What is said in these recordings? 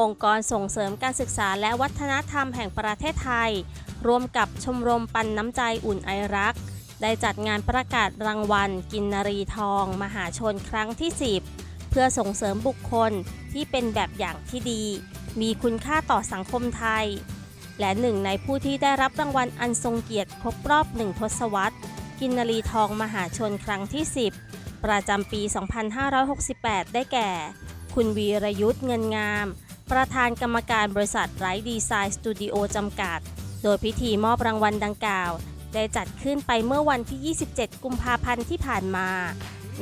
องค์กรส่งเสริมการศึกษาและวัฒนธรรมแห่งประเทศไทย ร่วมกับชมรมปันน้ำใจอุ่นไอรัก ได้จัดงานประกาศรางวัล กินนรีทอง มหาชนครั้งที่ 10 เพื่อส่งเสริมบุคคลที่เป็นแบบอย่างที่ดี มีคุณค่าต่อสังคมไทย และหนึ่งในผู้ที่ได้รับรางวัลอันทรงเกียรติครบรอบหนึ่งทศวรรษ กินนรีทองมหาชนครั้งที่ 10 ประจำปี 2568 ได้แก่ คุณวีรยุทธ์เงินงาม ประธานกรรมการบริษัทไรดีไซน์สตูดิโอจำกัด โดยพิธีมอบรางวัลดังกล่าว ได้จัดขึ้นไปเมื่อวันที่ 27 กุมภาพันธ์ที่ผ่านมา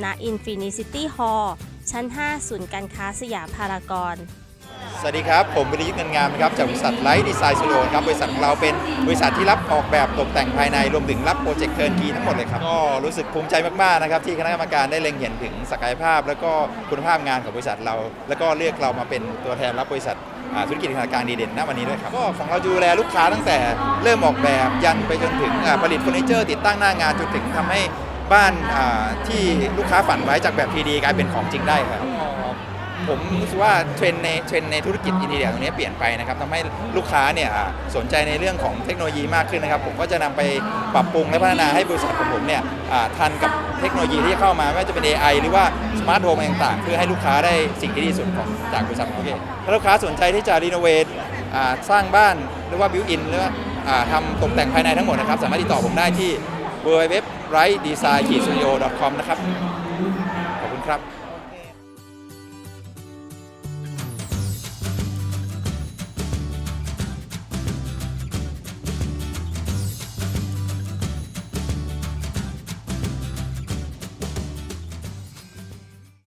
ณ Infinity Hall ชั้น 5 ศูนย์การค้าสยามพารากอน สวัสดีครับ ผมวิริยุทธ์เงินงามนะครับจากบริษัทไลท์ดีไซน์สตูดิโอครับบริษัทของเราเป็นบริษัทที่รับออกแบบตกแต่งภายในรวมถึงรับโปรเจกต์เทิร์นคีทั้งหมดเลยครับก็รู้สึกภูมิใจมากๆนะครับที่คณะกรรมการได้เล็งเห็นถึงศักยภาพ แล้วก็คุณภาพงานของบริษัทเรา แล้วก็เลือกเรามาเป็นตัวแทนรับบริษัทธุรกิจขนาดกลางดีเด่นณวันนี้ด้วยครับก็ของเราดูแลลูกค้าตั้งแต่เริ่มออกแบบยันไปจนถึงผลิตเฟอร์นิเจอร์ ติดตั้งหน้างานจนถึงทำให้บ้านที่ลูกค้าฝันไว้จากแบบ 3D กลายเป็นของจริงได้ครับ ผมรู้สึกว่าเทรนในเทรนในธุรกิจอินเดียตรงนี้เปลี่ยนไปนะครับทำให้ลูกค้าเนี่ยสนใจในเรื่องของเทคโนโลยีมากขึ้นนะครับ ผมก็จะนำไปปรับปรุงและพัฒนาให้บริษัทของผมเนี่ยทันกับเทคโนโลยีที่เข้ามาไม่ว่าจะเป็น AI หรือว่าสมาร์ทโฮมต่างๆ เพื่อให้ลูกค้าได้สิ่งที่ดีสุดของจากบริษัทของเราถ้าลูกค้าสนใจที่จะรีโนเวทสร้างบ้านหรือว่าบิวอินหรือว่าอ่าทำตกแต่งภายในทั้งหมดนะครับ สามารถติดต่อผมได้ที่ w w w r i g h t d e s i g n s t u d i o c o m นะครับ ขอบคุณครับ